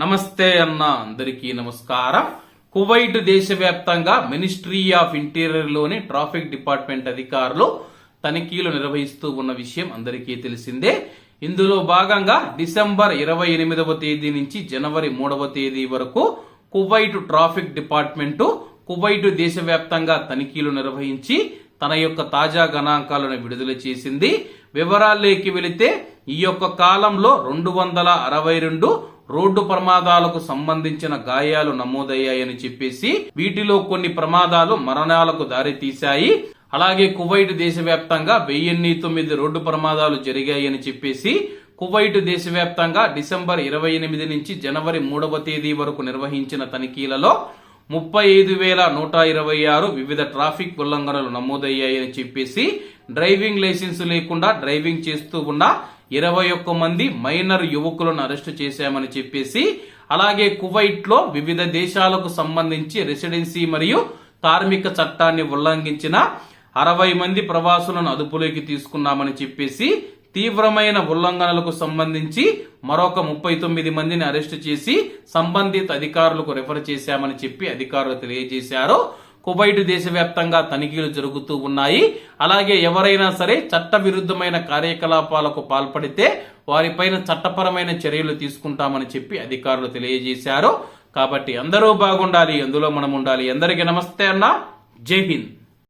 నమస్తే అన్న అందరికీ నమస్కారం. కువైట్ దేశవ్యాప్తంగా మినిస్ట్రీ ఆఫ్ ఇంటీరియర్లోని ట్రాఫిక్ డిపార్ట్మెంట్ అధికారులు తనిఖీలు నిర్వహిస్తూ ఉన్న విషయం అందరికీ తెలిసిందే. ఇందులో భాగంగా డిసెంబర్ ఇరవై ఎనిమిదవ తేదీ నుంచి జనవరి మూడవ తేదీ వరకు కువైట్ ట్రాఫిక్ డిపార్ట్మెంటు కువైట్ దేశవ్యాప్తంగా తనిఖీలు నిర్వహించి తన యొక్క తాజా గణాంకాలను విడుదల చేసింది. వివరాల్లోకి వెళితే ఈ యొక్క కాలంలో రెండు వందల అరవై రెండు రోడ్డు ప్రమాదాలకు సంబంధించిన గాయాలు నమోదయ్యాయని చెప్పేసి వీటిలో కొన్ని ప్రమాదాలు మరణాలకు దారితీశాయి. అలాగే కువైట్ దేశవ్యాప్తంగా వెయ్యిన్ని తొమ్మిది రోడ్డు ప్రమాదాలు జరిగాయని చెప్పేసి కువైట్ దేశవ్యాప్తంగా డిసెంబర్ ఇరవై ఎనిమిది నుంచి జనవరి మూడవ తేదీ వరకు నిర్వహించిన తనిఖీలలో ముప్పై ఐదు వేల నూట ఇరవై ఆరు వివిధ ట్రాఫిక్ ఉల్లంఘనలు నమోదయ్యాయని చెప్పేసి డ్రైవింగ్ లైసెన్స్ లేకుండా డ్రైవింగ్ చేస్తూ ఉన్న ఇరవై ఒక్క మంది మైనర్ యువకులను అరెస్టు చేశామని చెప్పేసి అలాగే కువైట్లో వివిధ దేశాలకు సంబంధించి రెసిడెన్సీ మరియు కార్మిక చట్టాన్ని ఉల్లంఘించిన అరవై మంది ప్రవాసులను అదుపులోకి తీసుకున్నామని చెప్పేసి తీవ్రమైన ఉల్లంఘనలకు సంబంధించి మరొక ముప్పై తొమ్మిది మందిని అరెస్టు చేసి సంబంధిత అధికారులకు రెఫర్ చేశామని చెప్పి అధికారులు తెలియజేశారు. కువైట్ దేశవ్యాప్తంగా తనిఖీలు జరుగుతూ ఉన్నాయి. అలాగే ఎవరైనా సరే చట్టవిరుద్ధమైన కార్యకలాపాలకు పాల్పడితే వారిపైన చట్టపరమైన చర్యలు తీసుకుంటామని చెప్పి అధికారులు తెలియజేశారు. కాబట్టి అందరూ బాగుండాలి అందులో మనం ఉండాలి అందరికీ నమస్తే అన్న. జై హింద్.